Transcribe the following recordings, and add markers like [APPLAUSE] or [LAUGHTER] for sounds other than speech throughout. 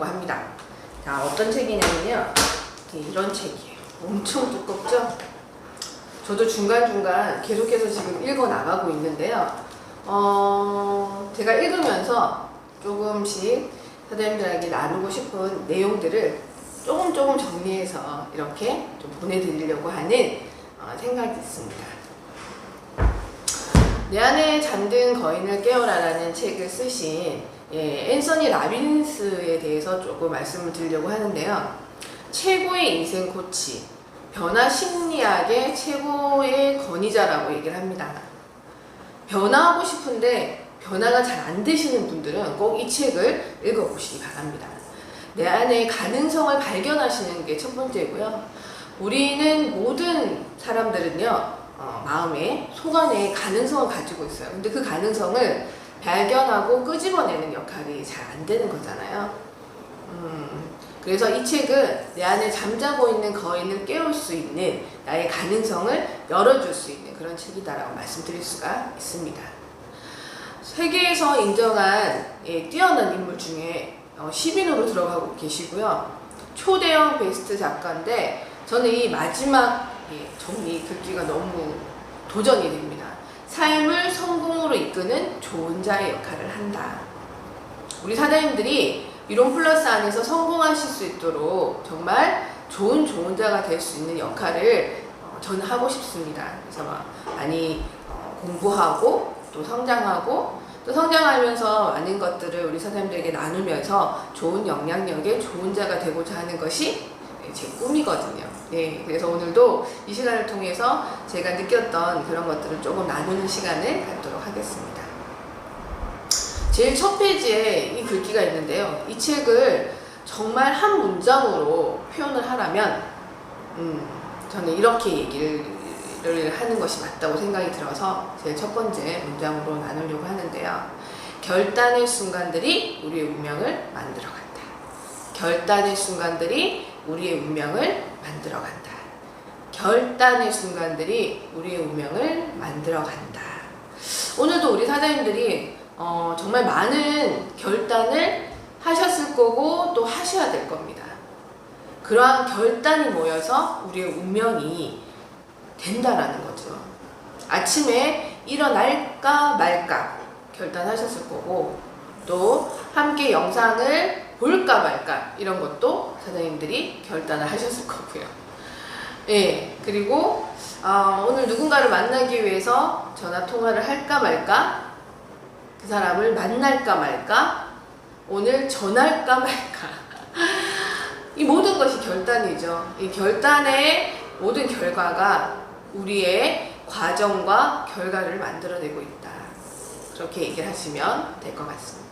좀 나누려고 합니다. 자, 어떤 책이냐면요. 네, 이런 책이에요. 엄청 두껍죠? 저도 중간중간 계속해서 지금 읽어 나가고 있는데요. 어, 제가 읽으면서 조금씩 사장님들에게 나누고 싶은 내용들을 조금 조금 정리해서 이렇게 좀 보내드리려고 하는 어, 생각이 있습니다. 내 안에 잠든 거인을 깨워라라는 책을 쓰신 예, 앤서니 라빈스에 대해서 조금 말씀을 드리려고 하는데요. 최고의 인생 코치, 변화 심리학의 최고의 권위자라고 얘기를 합니다. 변화하고 싶은데 변화가 잘 안 되시는 분들은 꼭 이 책을 읽어보시기 바랍니다. 내 안에 가능성을 발견하시는 게 첫 번째고요. 우리는 모든 사람들은요, 어, 마음에, 속안에 가능성을 가지고 있어요. 근데 그 가능성을 발견하고 끄집어내는 역할이 잘 안 되는 거잖아요. 음, 그래서 이 책은 내 안에 잠자고 있는 거인을 깨울 수 있는 나의 가능성을 열어줄 수 있는 그런 책이다라고 말씀드릴 수가 있습니다. 세계에서 인정한 예, 뛰어난 인물 중에 어, 10인으로 들어가고 계시고요. 초대형 베스트 작가인데 저는 이 마지막 예, 정리 글귀가 너무 도전이 됩니다. 삶을 성공으로 이끄는 좋은 자의 역할을 한다. 우리 사장님들이 이론 플러스 안에서 성공하실 수 있도록 정말 좋은 좋은 자가 될 수 있는 역할을 어, 저는 하고 싶습니다. 그래서 막 많이 어, 공부하고 또 성장하고 또 성장하면서 많은 것들을 우리 사장님들에게 나누면서 좋은 영향력의 좋은 자가 되고자 하는 것이 제 꿈이거든요. 네, 그래서 오늘도 이 시간을 통해서 제가 느꼈던 그런 것들을 조금 나누는 시간을 갖도록 하겠습니다. 제일 첫 페이지에 이 글귀가 있는데요. 이 책을 정말 한 문장으로 표현을 하라면, 음, 저는 이렇게 얘기를 하는 것이 맞다고 생각이 들어서 제일 첫 번째 문장으로 나누려고 하는데요. 결단의 순간들이 우리의 운명을 만들어 간다. 결단의 순간들이 우리의 운명을 만들어 간다. 결단의 순간들이 우리의 운명을 만들어 간다. 오늘도 우리 사장님들이 어, 정말 많은 결단을 하셨을 거고 또 하셔야 될 겁니다. 그러한 결단이 모여서 우리의 운명이 된다라는 거죠. 아침에 일어날까 말까 결단하셨을 거고 또 함께 영상을 볼까 말까 이런 것도 사장님들이 결단을 하셨을 거고요. 예, 그리고 어, 오늘 누군가를 만나기 위해서 전화 통화를 할까 말까 그 사람을 만날까 말까 오늘 전할까 말까 [LAUGHS] 이 모든 것이 결단이죠. 이 결단의 모든 결과가 우리의 과정과 결과를 만들어내고 있다. 그렇게 얘기를 하시면 될 것 같습니다.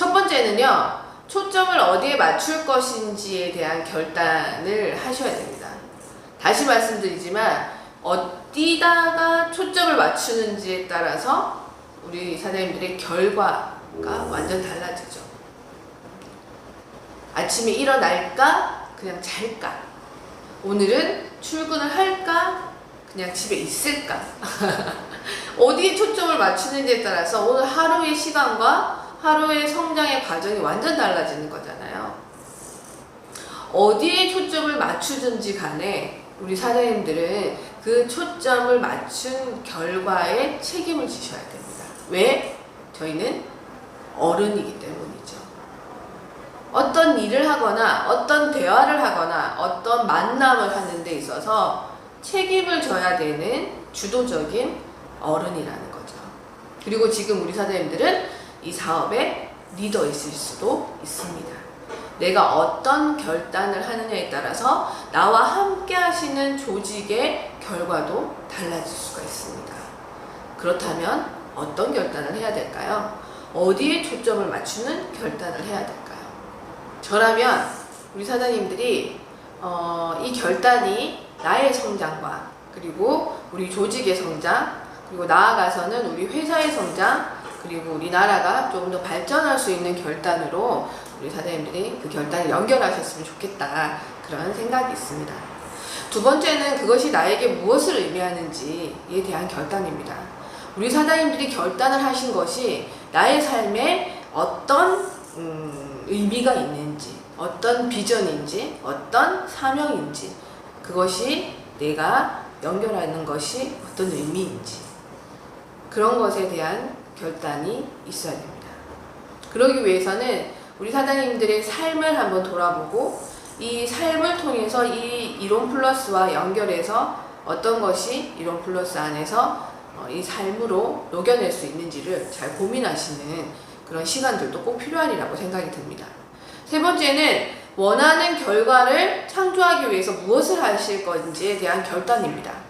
첫 번째는요, 초점을 어디에 맞출 것인지에 대한 결단을 하셔야 됩니다. 다시 말씀드리지만, 어디다가 초점을 맞추는지에 따라서 우리 사장님들의 결과가 완전 달라지죠. 아침에 일어날까? 그냥 잘까? 오늘은 출근을 할까? 그냥 집에 있을까? [LAUGHS] 어디에 초점을 맞추는지에 따라서 오늘 하루의 시간과 하루의 성장의 과정이 완전 달라지는 거잖아요. 어디에 초점을 맞추든지 간에 우리 사장님들은 그 초점을 맞춘 결과에 책임을 지셔야 됩니다. 왜? 저희는 어른이기 때문이죠. 어떤 일을 하거나 어떤 대화를 하거나 어떤 만남을 하는 데 있어서 책임을 져야 되는 주도적인 어른이라는 거죠. 그리고 지금 우리 사장님들은 이 사업의 리더이실 수도 있습니다. 내가 어떤 결단을 하느냐에 따라서 나와 함께 하시는 조직의 결과도 달라질 수가 있습니다. 그렇다면 어떤 결단을 해야 될까요? 어디에 초점을 맞추는 결단을 해야 될까요? 저라면 우리 사장님들이 어, 이 결단이 나의 성장과 그리고 우리 조직의 성장 그리고 나아가서는 우리 회사의 성장 그리고 우리나라가 조금 더 발전할 수 있는 결단으로 우리 사장님들이 그 결단을 연결하셨으면 좋겠다 그런 생각이 있습니다. 두 번째는 그것이 나에게 무엇을 의미하는지에 대한 결단입니다. 우리 사장님들이 결단을 하신 것이 나의 삶에 어떤 음, 의미가 있는지, 어떤 비전인지, 어떤 사명인지, 그것이 내가 연결하는 것이 어떤 의미인지, 그런 것에 대한 결단이 있어야 됩니다. 그러기 위해서는 우리 사장님들의 삶을 한번 돌아보고 이 삶을 통해서 이 이론 플러스와 연결해서 어떤 것이 이론 플러스 안에서 어, 이 삶으로 녹여낼 수 있는지를 잘 고민하시는 그런 시간들도 꼭 필요하리라고 생각이 듭니다. 세 번째는 원하는 결과를 창조하기 위해서 무엇을 하실 건지에 대한 결단입니다.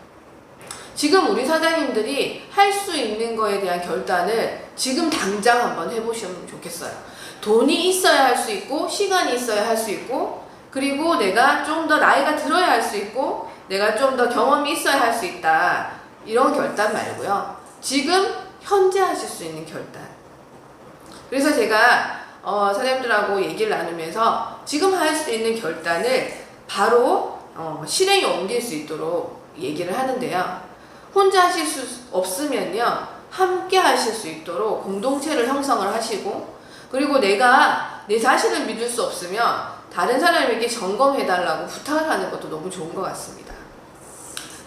지금 우리 사장님들이 할 수 있는 거에 대한 결단을 지금 당장 한번 해보시면 좋겠어요. 돈이 있어야 할 수 있고, 시간이 있어야 할 수 있고, 그리고 내가 좀 더 나이가 들어야 할 수 있고, 내가 좀 더 경험이 있어야 할 수 있다. 이런 결단 말고요. 지금 현재 하실 수 있는 결단. 그래서 제가 어, 사장님들하고 얘기를 나누면서 지금 할 수 있는 결단을 바로 어, 실행에 옮길 수 있도록 얘기를 하는데요. 혼자 하실 수 없으면요. 함께 하실 수 있도록 공동체를 형성을 하시고 그리고 내가 내 자신을 믿을 수 없으면 다른 사람에게 점검해달라고 부탁을 하는 것도 너무 좋은 것 같습니다.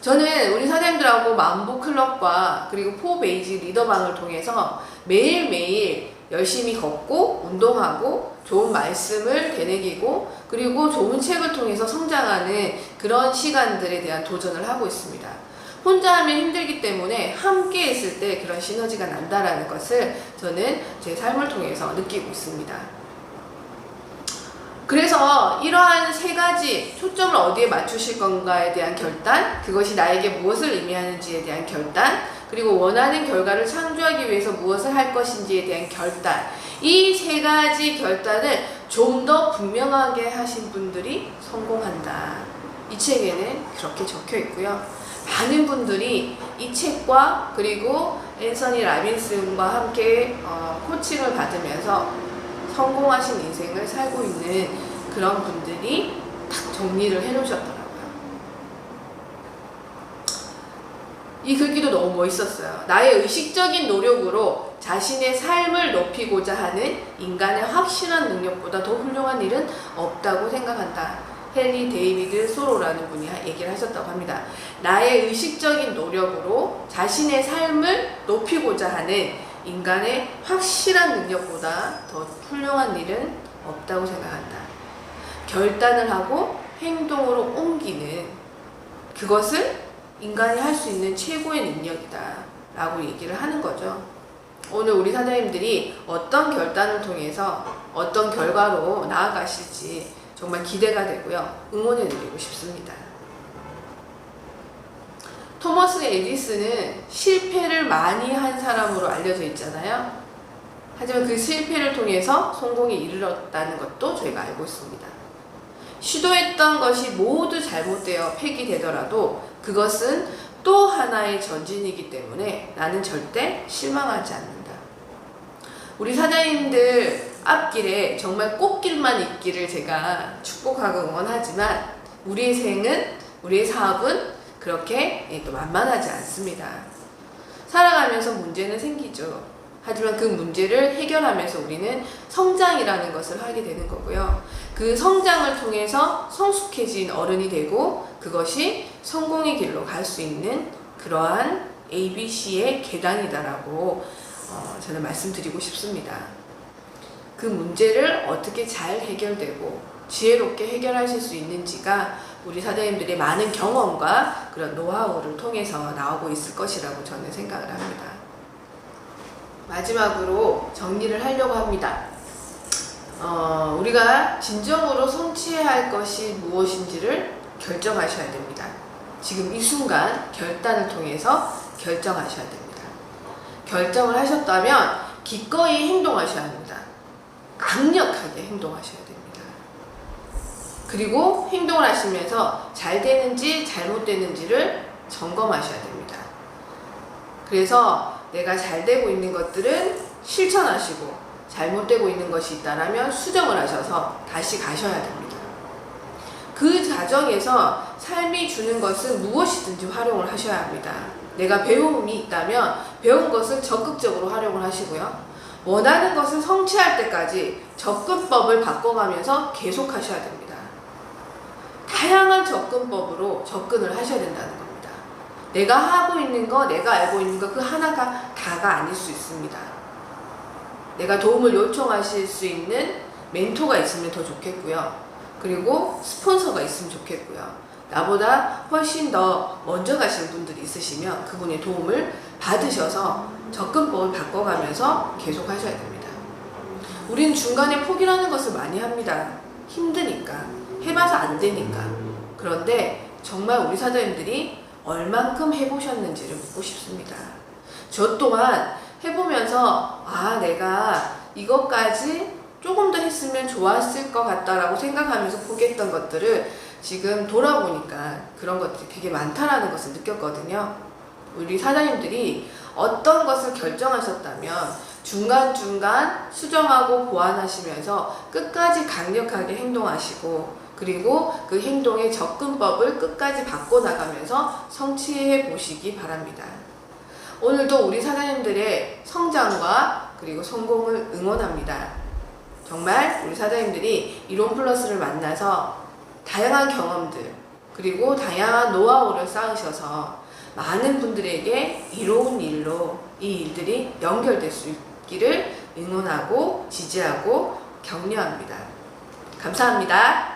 저는 우리 사장님들하고 만보 클럽과 그리고 포 베이지 리더방을 통해서 매일매일 열심히 걷고 운동하고 좋은 말씀을 되새기고 그리고 좋은 책을 통해서 성장하는 그런 시간들에 대한 도전을 하고 있습니다. 혼자 하면 힘들기 때문에 함께 했을 때 그런 시너지가 난다라는 것을 저는 제 삶을 통해서 느끼고 있습니다. 그래서 이러한 세 가지 초점을 어디에 맞추실 건가에 대한 결단, 그것이 나에게 무엇을 의미하는지에 대한 결단, 그리고 원하는 결과를 창조하기 위해서 무엇을 할 것인지에 대한 결단, 이 세 가지 결단을 좀 더 분명하게 하신 분들이 성공한다. 이 책에는 그렇게 적혀 있고요. 많은 분들이 이 책과 그리고 앤서니 라빈슨과 함께 어, 코칭을 받으면서 성공하신 인생을 살고 있는 그런 분들이 딱 정리를 해 놓으셨더라고요. 이 글귀도 너무 멋있었어요. 나의 의식적인 노력으로 자신의 삶을 높이고자 하는 인간의 확실한 능력보다 더 훌륭한 일은 없다고 생각한다. 헨리 데이비드 소로라는 분이 얘기를 하셨다고 합니다. 나의 의식적인 노력으로 자신의 삶을 높이고자 하는 인간의 확실한 능력보다 더 훌륭한 일은 없다고 생각한다. 결단을 하고 행동으로 옮기는 그것을 인간이 할 수 있는 최고의 능력이다. 라고 얘기를 하는 거죠. 오늘 우리 사장님들이 어떤 결단을 통해서 어떤 결과로 나아가실지 정말 기대가 되고요. 응원해드리고 싶습니다. 토머스 에디슨은 실패를 많이 한 사람으로 알려져 있잖아요. 하지만 그 실패를 통해서 성공에 이르렀다는 것도 저희가 알고 있습니다. 시도했던 것이 모두 잘못되어 폐기되더라도 그것은 또 하나의 전진이기 때문에 나는 절대 실망하지 않는다. 우리 사장님들 앞길에 정말 꽃길만 있기를 제가 축복하고 응원하지만 우리의 생은, 우리의 사업은 그렇게 예, 또 만만하지 않습니다. 살아가면서 문제는 생기죠. 하지만 그 문제를 해결하면서 우리는 성장이라는 것을 하게 되는 거고요. 그 성장을 통해서 성숙해진 어른이 되고 그것이 성공의 길로 갈 수 있는 그러한 ABC의 계단이다라고 어, 저는 말씀드리고 싶습니다. 그 문제를 어떻게 잘 해결되고 지혜롭게 해결하실 수 있는지가 우리 사장님들의 많은 경험과 그런 노하우를 통해서 나오고 있을 것이라고 저는 생각을 합니다. 마지막으로 정리를 하려고 합니다. 어, 우리가 진정으로 성취해야 할 것이 무엇인지를 결정하셔야 됩니다. 지금 이 순간 결단을 통해서 결정하셔야 됩니다. 결정을 하셨다면 기꺼이 행동하셔야 합니다. 강력하게 행동하셔야 됩니다. 그리고 행동을 하시면서 잘 되는지 잘못되는지를 점검하셔야 됩니다. 그래서 내가 잘 되고 있는 것들은 실천하시고 잘못되고 있는 것이 있다라면 수정을 하셔서 다시 가셔야 됩니다. 그 과정에서 삶이 주는 것은 무엇이든지 활용을 하셔야 합니다. 내가 배움이 있다면 배운 것을 적극적으로 활용을 하시고요. 원하는 것을 성취할 때까지 접근법을 바꿔가면서 계속 하셔야 됩니다. 다양한 접근법으로 접근을 하셔야 된다는 겁니다. 내가 하고 있는 거, 내가 알고 있는 거, 그 하나가 다가 아닐 수 있습니다. 내가 도움을 요청하실 수 있는 멘토가 있으면 더 좋겠고요. 그리고 스폰서가 있으면 좋겠고요. 나보다 훨씬 더 먼저 가신 분들이 있으시면 그분의 도움을 받으셔서 접근법을 바꿔가면서 계속 하셔야 됩니다. 우린 중간에 포기라는 것을 많이 합니다. 힘드니까. 해봐서 안 되니까. 그런데 정말 우리 사장님들이 얼만큼 해보셨는지를 묻고 싶습니다. 저 또한 해보면서 아 내가 이것까지 조금 더 했으면 좋았을 것 같다라고 생각하면서 포기했던 것들을 지금 돌아보니까 그런 것들이 되게 많다라는 것을 느꼈거든요. 우리 사장님들이 어떤 것을 결정하셨다면 중간중간 수정하고 보완하시면서 끝까지 강력하게 행동하시고 그리고 그 행동의 접근법을 끝까지 바꿔나가면서 성취해 보시기 바랍니다. 오늘도 우리 사장님들의 성장과 그리고 성공을 응원합니다. 정말 우리 사장님들이 이론 플러스를 만나서 다양한 경험들 그리고 다양한 노하우를 쌓으셔서 많은 분들에게 이로운 일로 이 일들이 연결될 수 있기를 응원하고 지지하고 격려합니다. 감사합니다.